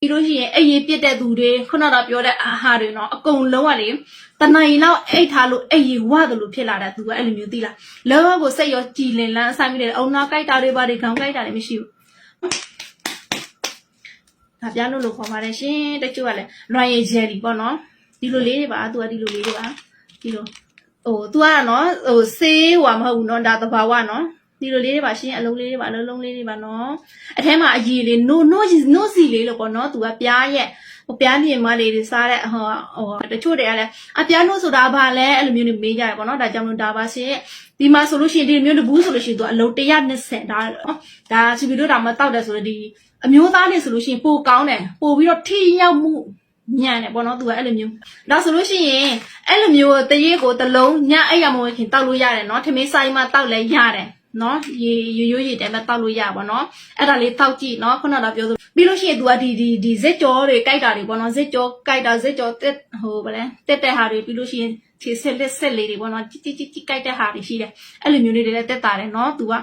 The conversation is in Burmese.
ပြီးလို့ရှိရင်အရေးပြစ်တဲ့သူတွေခုနကပြောတဲ့အာဟာတွေနော်အကုန်လုံးကလေတနိုင်လောက်အိတ်ထားလို့အရေးဝတယ်လို့ဖြစ်လာတာသူကအဲ့လိုမျိုးသိလားလောကကိုစိတ်ရောကြည်လင်လန်းအဆိုင်မိတယ်အုံနာကြိုက်တာတွေပါတွေခေါင်းကြိုက်တာတွေမရှိဘူးဒါပြလို့လို့ခေါ်ပါတယ်ရှင်တချို့ကလည်းလွန်ရည်ဂျယ်လီပေါ့နော်ဒီလိုလေးတွေပါသူကဒီလိုလေးတွေပါဒီလိုဟို तू ကနော်ဟိုဆေးဟွာမဟုတ်ဘူးနော်ဒါသဘာဝနော် ဒီလိုလေးတွေပါရှင်အလုံးလေးတွေပါအလုံးလုံးလေးတွေပါနော်အထဲမှာအကြီးလေး no no no စီလေးလို့ပေါ့နော်သူကပြားရဲ့ဟိုပြားမြင်မလေးတွေစားတဲ့ဟိုဟိုတချို့တွေကလည်းအပြားနို့ဆိုတာဘာလဲအဲ့လိုမျိုးတွေမေးကြရပေါ့နော်ဒါကြောင့်လို့ဒါပါရှင်ဒီမှာဆိုလို့ရှိရင်ဒီမျိုးတဘူးဆိုလို့ရှိရင်သူအလုံး120ဒါဒါစီဗီတို့ဒါမှတောက်တယ်ဆိုတော့ဒီအမျိုးသားတွေဆိုလို့ရှိရင်ပိုကောင်းတယ်ပိုပြီးတော့ထိရောက်မှုညံ့တယ်ပေါ့နော်သူကအဲ့လိုမျိုးနောက်ဆိုလို့ရှိရင်အဲ့လိုမျိုးတရေကိုတလုံးညအိပ်ရမဝင်ခင်တောက်လို့ရတယ်နော်ထမင်းဆိုင်မှာတောက်လဲရတယ် နော်ရေရိုးရိုးရေတဲမဲ့တောက်လို့ရပါတော့အဲ့ဒါလေးတောက်ကြည့်နော်ခုနကပြောဆိုပြီးလို့ရှိရင် तू ကဒီဒီဒီဇက်ကြောတွေကြိုက်တာတွေပေါ့နော်ဇက်ကြောကြိုက်တာဇက်ကြောတက်ဟိုဗလဲတက်တဲ့ဟာတွေပြီးလို့ရှိရင်ခြေဆက်လက်ဆက်လေးတွေပေါ့နော်ជីជីជីជីကြိုက်တဲ့ဟာတွေရှိတယ်အဲ့လိုမျိုးလေးတွေလည်းတက်တာတယ်နော် तू က